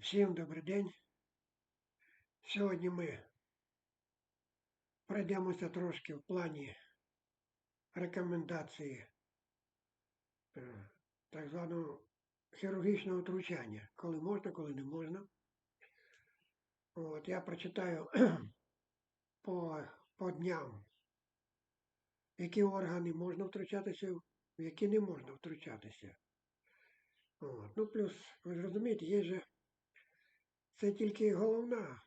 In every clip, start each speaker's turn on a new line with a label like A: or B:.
A: Всім добрий день. Сьогодні ми пройдемося трошки в плані рекомендації е, так званого хірургічного втручання. Коли можна, коли не можна. От, я прочитаю по, по дням, які органи можна втручатися, в які не можна втручатися. От. Ну, плюс, ви ж розумієте, є же це тільки головна,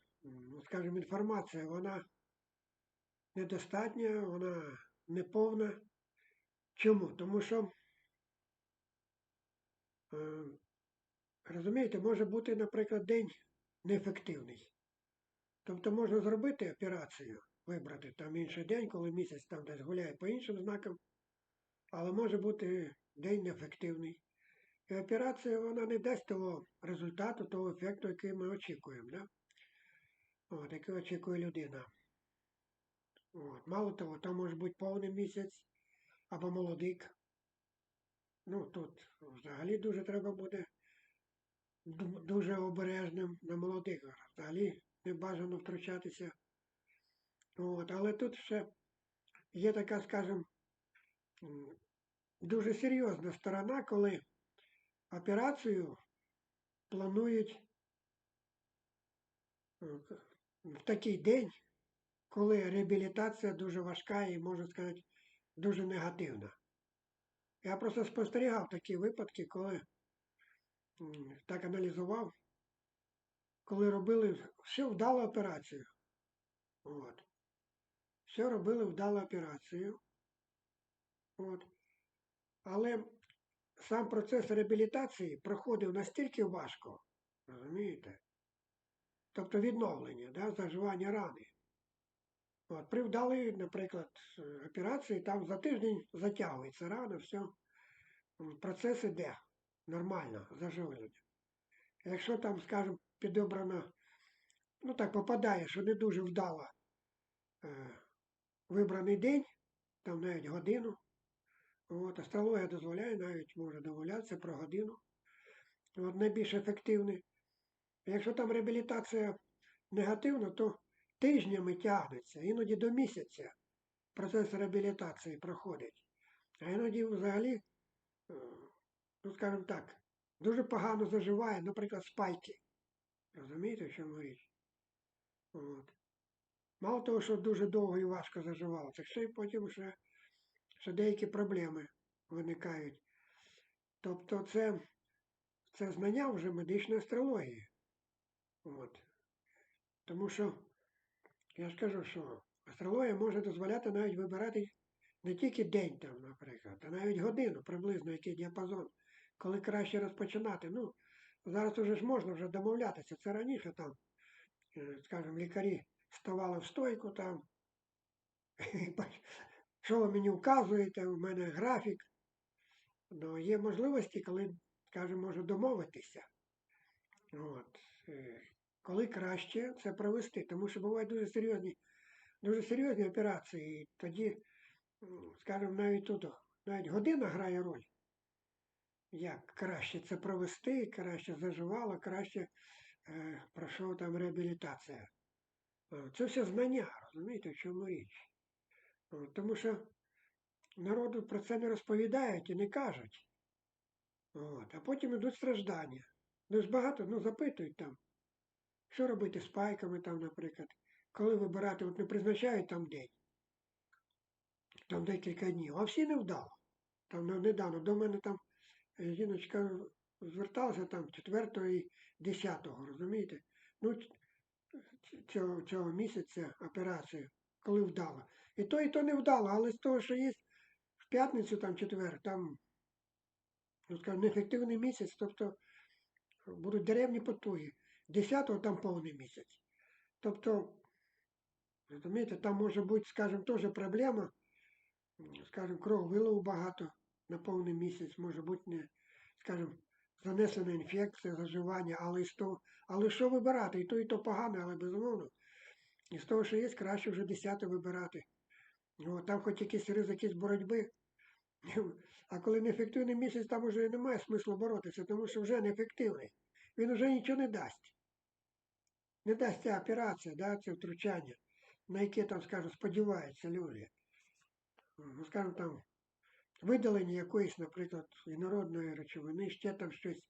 A: скажімо, інформація, вона недостатня, вона неповна. Чому? Тому що, е, розумієте, може бути, наприклад, день неефективний. Тобто можна зробити операцію, вибрати там інший день, коли місяць там десь гуляє по іншим знакам, але може бути день неефективний. І операція вона не дасть того результату, того ефекту, який ми очікуємо. Да? От, який очікує людина. От. Мало того, там може бути повний місяць або молодик. Ну, тут взагалі дуже треба буде дуже обережним на молодих. Взагалі не бажано втручатися. От. Але тут ще є така, скажімо, дуже серйозна сторона, коли операцію планують е, в такий день, коли реабілітація дуже важка і, можна сказати, дуже негативна. Я просто спостерігав такі випадки, коли так аналізував, коли робили все вдало операцію. От. Все робили вдало операцію. От. Але сам процес реабілітації проходив настільки важко, розумієте? Тобто відновлення, да, заживання рани. От, при вдалій, наприклад, операції, там за тиждень затягується рана, все, процес іде нормально, заживлення. Якщо там, скажімо, підобрано, ну так попадає, що не дуже вдало е, вибраний день, там навіть годину, От, астрологія дозволяє, навіть може домовлятися про годину. От, найбільш ефективний. Якщо там реабілітація негативна, то тижнями тягнеться, іноді до місяця процес реабілітації проходить. А іноді взагалі, е, ну скажімо так, дуже погано заживає, наприклад, спайки. Розумієте, в чому річ? От. Мало того, що дуже довго і важко заживало, так ще й потім ще що деякі проблеми виникають. Тобто це, це знання вже медичної астрології. От. Тому що, я ж кажу, що астрологія може дозволяти навіть вибирати не тільки день там, наприклад, а навіть годину, приблизно який діапазон, коли краще розпочинати. Ну, зараз уже ж можна вже домовлятися. Це раніше там, е, скажімо, лікарі ставали в стойку там, що ви мені вказуєте, у мене графік. Ну, є можливості, коли, скажімо, можу домовитися. От. е, Коли краще це провести, тому що бувають дуже серйозні, дуже серйозні операції, і тоді, скажімо, навіть тут навіть година грає роль. Як краще це провести, краще заживало, краще е, пройшов там реабілітація. Е, Це все знання, розумієте, в чому річ. От, Тому що народу про це не розповідають і не кажуть. От, а потім йдуть страждання. Ну багато, ну запитують там, що робити з пайками там, наприклад, коли вибирати, от не призначають там день, там декілька днів, а всі не вдало. Там ну, недавно до мене там е, жіночка зверталася там 4 і 10, розумієте? Ну, цього, цього місяця операцію, коли вдало. І то, і то не вдало, але з того, що є в п'ятницю, там четвер, там, ну скажімо, неефективний місяць, тобто будуть деревні потуги. 10-го там повний місяць. Тобто, розумієте, там може бути, скажімо, теж проблема, скажімо, кров вилову багато на повний місяць, може бути, не, скажімо, занесена інфекція, заживання, але з того, але що вибирати? І то, і то погано, але безумовно. І з того, що є, краще вже 10 вибирати. Ну, там хоч якийсь ризик якісь боротьби. А коли неефективний місяць, там вже немає смислу боротися, тому що вже неефективний. він вже нічого не дасть. Не дасть ця операція, да, це втручання, на яке там, скажімо, сподіваються люди. Ну, скажімо, там видалення якоїсь, наприклад, інородної речовини, ще там щось,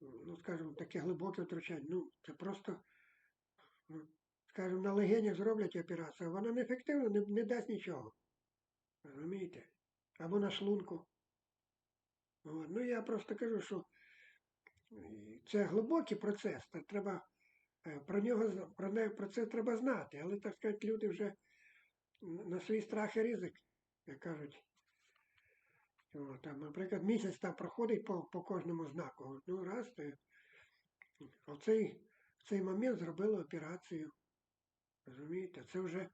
A: ну, скажімо, таке глибоке втручання. Ну, це просто, ну, скажімо, на легенях зроблять операцію, вона неефективна, не, не дасть нічого. Розумієте? Або на шлунку. От. Ну, я просто кажу, що е, це глибокий процес, та треба е, про нього про, не, про це треба знати, але так сказати, люди вже на свій страх і ризик, як кажуть. О, наприклад, місяць там проходить по, по кожному знаку. Ну, раз, то в цей момент зробили операцію. Розумієте? Це вже,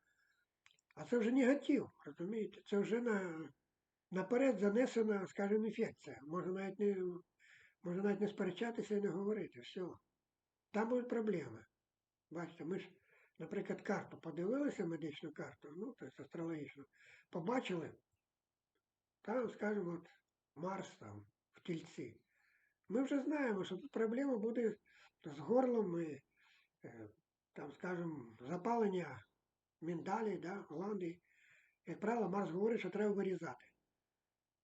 A: а це вже негатив, розумієте? Це вже на, наперед занесена, скажімо, інфекція. Можна навіть не, можна навіть не сперечатися і не говорити. Все. Там будуть проблеми. Бачите, ми ж, наприклад, карту подивилися, медичну карту, ну, тобто астрологічну, побачили, там, скажімо, от Марс там, в тільці. Ми вже знаємо, що тут проблема буде з горлом і, е, там, скажімо, запалення міндалі, да, Голландії. Як правило, Марс говорить, що треба вирізати.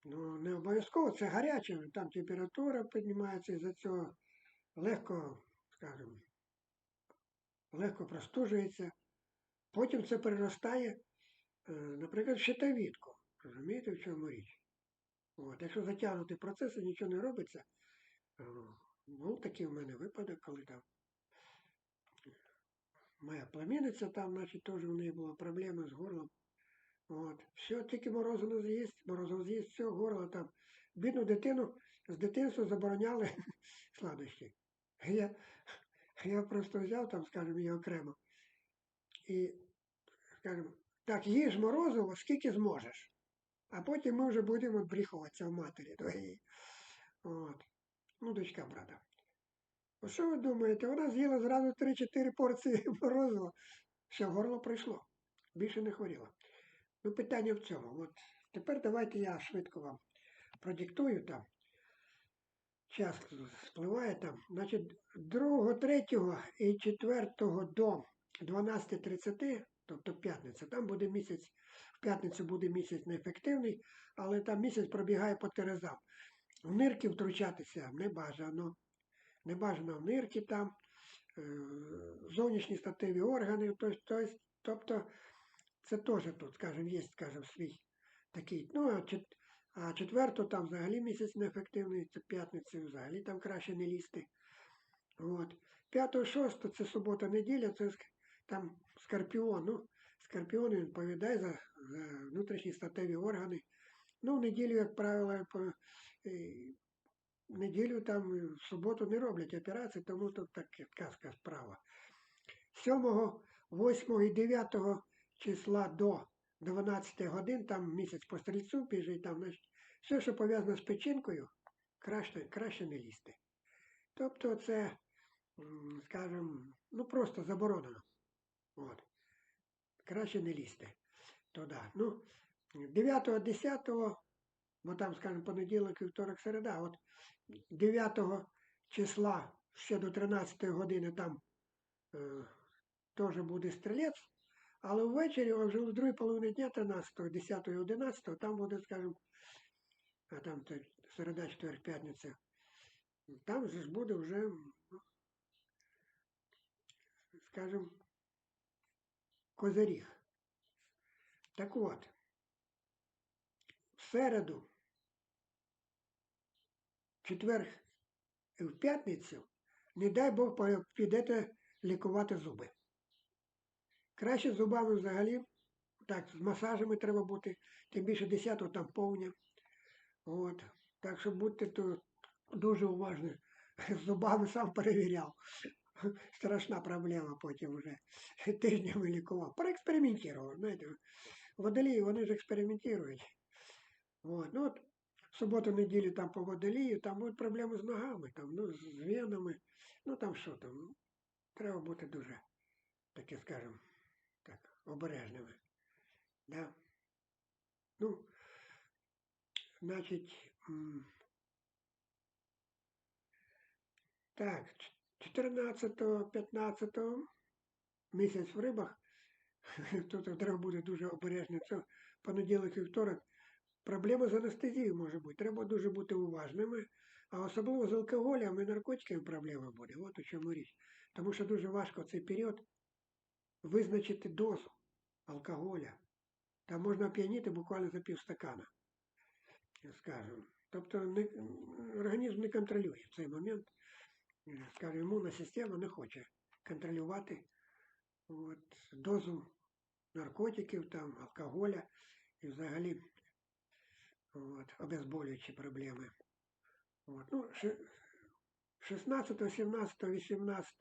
A: Ну, не обов'язково, це гаряче, там температура піднімається із-за цього легко, скажімо, легко простужується. Потім це переростає, е, наприклад, в щитовідку. Розумієте, в чому річ? От, якщо затягнути процес і нічого не робиться, е, був такий в мене випадок, коли там моя племінниця там, значить, теж у неї була проблема з горлом. От. Все, тільки морозиво з'їсть, морозиво з'їсть, все, горло там. Бідну дитину з дитинства забороняли сладощі. Я, я просто взяв там, скажімо, її окремо. І, скажімо, так, їж морозиво, скільки зможеш. А потім ми вже будемо бріхуватися в матері. От. Ну, дочка брата. О, що ви думаєте? Вона з'їла зразу 3-4 порції морозива. Все, горло пройшло. Більше не хворіла. Ну, питання в цьому. От тепер давайте я швидко вам продиктую там. Час спливає там. Значить, 2, 3 і 4 до 12.30, тобто п'ятниця, там буде місяць, в п'ятницю буде місяць неефективний, але там місяць пробігає по терезам. В нирки втручатися не бажано. Не бажано в нирки там, е, зовнішні статеві органи, тобто, це теж тут, скажімо, є, скажімо, свій такий. Ну, а, чет, а четверто там взагалі місяць неефективний, це п'ятниця, взагалі там краще не лізти. От. П'ятого, шосто це субота, неділя, це там скорпіон. Ну, скорпіон відповідає за, за внутрішні статеві органи. Ну, в неділю, як правило, е, неділю там в суботу не роблять операції, тому тут така така справа. 7, 8 і 9 числа до 12 годин, там місяць по стрільцю біжить, там, все, що пов'язано з печінкою, краще, краще не лізти. Тобто це, скажімо, ну просто заборонено. От. Краще не лізти туди. Ну, 9 10 бо там, скажімо, понеділок, вівторок, середа, от 9 числа ще до 13 години там е, теж буде стрілець, але ввечері, а вже в другій половині дня 13, 10 і 11, там буде, скажімо, а там середа, четвер, п'ятниця, там же ж буде вже, скажімо, козиріг. Так от, в середу, четвер і в п'ятницю, не дай Бог по- підете лікувати зуби. Краще з зубами взагалі, так, з масажами треба бути, тим більше 10 там повня. От. Так що будьте тут дуже уважні. З зубами сам перевіряв. Страшна проблема потім вже. Тижнями лікував. Проекспериментував, знаєте. Водолії, вони ж експериментують. От. Ну, от, в суботу, неділю там по водолію, там будуть проблеми з ногами, там, ну, з венами. Ну там що там. Треба бути дуже, таке скажемо, так, обережними. Да? Ну, значить, Так, 14-15 місяць в рибах. Тут треба бути дуже обережним. Це понеділок і вівторок. Проблема з анестезією може бути. Треба дуже бути уважними. А особливо з алкоголем і наркотиками проблема буде. От у чому річ. Тому що дуже важко в цей період визначити дозу алкоголя. Там можна оп'яніти буквально за півстакана, скажімо. Тобто не, організм не контролює в цей момент. Скажімо, імунна система не хоче контролювати от, дозу наркотиків, там, алкоголя і взагалі от, обезболюючі проблеми. От. Ну, 16, 17, 18,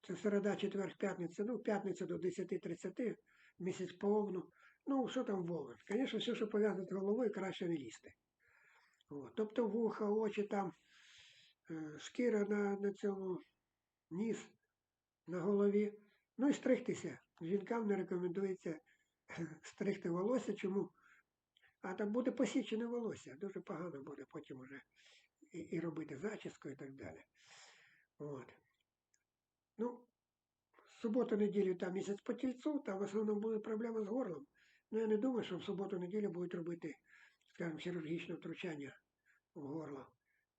A: це середа, четвер, п'ятниця, ну, п'ятниця до 10.30, місяць повну. Ну, що там волос? Звісно, все, що пов'язане з головою, краще не лізти. От. Тобто вуха, очі там, е, шкіра на, на цьому, ніс на голові. Ну і стригтися. Жінкам не рекомендується стригти волосся. Чому? А там буде посічене волосся. Дуже погано буде потім уже і, і робити зачіску і так далі. От. Ну, суботу-неділю там місяць по тільцу, там в основному були проблеми з горлом. Ну я не думаю, що в суботу-неділю будуть робити, скажімо, хірургічне втручання в горло.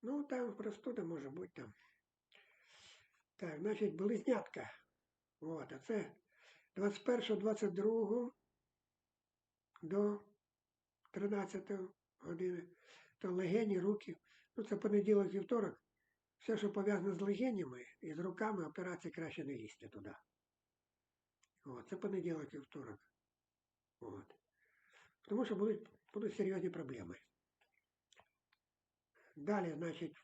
A: Ну, там простуда може бути там. Так, значить, близнятка. От, а це 21-22 до 13 години. То легені, руки. Ну, це понеділок вівторок. Все, що пов'язане з легенями і з руками, операції краще не лізти туди. От, це понеділок вівторок. От. Тому що будуть, будуть серйозні проблеми. Далі, значить,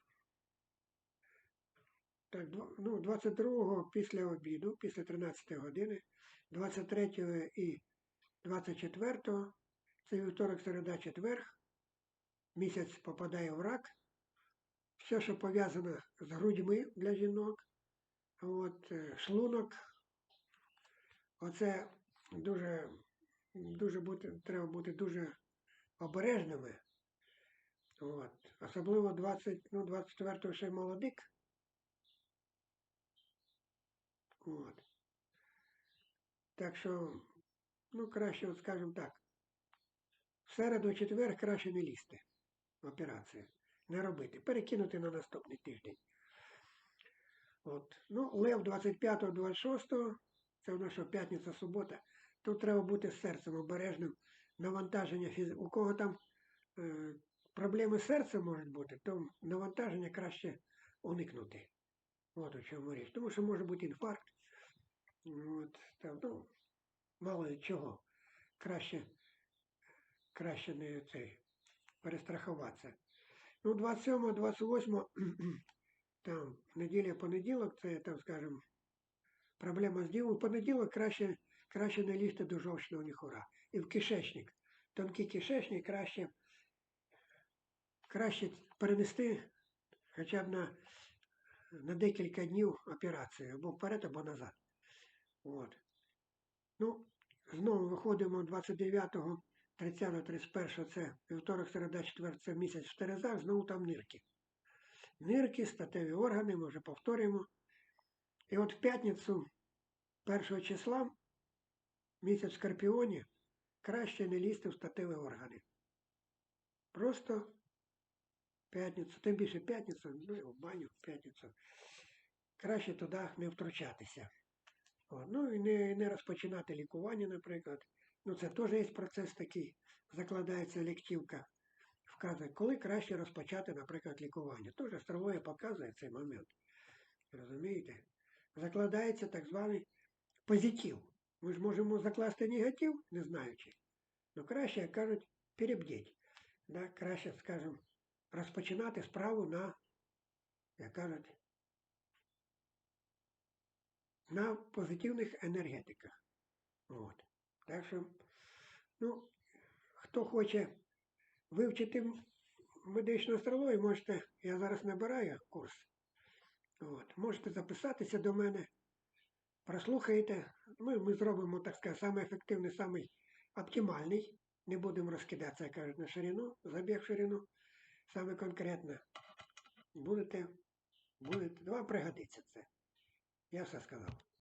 A: так, ну, 22-го після обіду, після 13 години, 23-го і 24-го, це вівторок, середа, четверг, місяць попадає в рак. Все, що пов'язано з грудьми для жінок, от, е, шлунок, оце дуже, дуже бути, треба бути дуже обережними. От. Особливо 20, ну, 24-го ще молодик. От. Так що, ну, краще, от скажімо так, середу, четвер краще не лізти в операцію. Не робити. Перекинути на наступний тиждень. От. Ну, лев 25-го, 26-го, це в нас що п'ятниця, субота. Тут треба бути з серцем обережним. Навантаження фіз... У кого там е, проблеми з серцем можуть бути, то навантаження краще уникнути. От у чому річ. Тому що може бути інфаркт. От, там, ну, мало чого. Краще, краще не цей, перестрахуватися. Ну, 27, 28, там, неділя, понеділок, це там, скажімо, проблема з ділом. В понеділок краще, краще не лізти до жовчного міхура. І в кишечник. Тонкий кишечник краще, краще перенести хоча б на, на декілька днів операцію, або вперед, або назад. От. Ну, знову виходимо 29-го, 30-го, 31-го, це вівторок, середа, четвер, це місяць в Терезах, знову там нирки. Нирки, статеві органи, ми вже повторюємо. І от в п'ятницю 1 числа, місяць в Скорпіоні, краще не лізти в статеві органи. Просто п'ятницю, тим більше п'ятницю, ну, в баню в п'ятницю. Краще туди не втручатися. Ну і не, не розпочинати лікування, наприклад. Ну це теж є процес такий, закладається ліктівка. Вказує, коли краще розпочати, наприклад, лікування. Теж астрологія показує цей момент. Розумієте? Закладається так званий позитив. Ми ж можемо закласти негатив, не знаючи. Ну краще, як кажуть, перебдіть. Да? Краще, скажімо, розпочинати справу на, як кажуть, на позитивних енергетиках. От. Так що, ну, хто хоче вивчити медичну астрологію, можете, я зараз набираю курс. От, можете записатися до мене, прослухаєте. Ми, ми зробимо, так сказати, самий ефективний, самий оптимальний. Не будемо розкидатися, як кажуть, на ширину, забіг ширину. Саме конкретно. Будете Будете, вам пригодиться це. Я все сказав.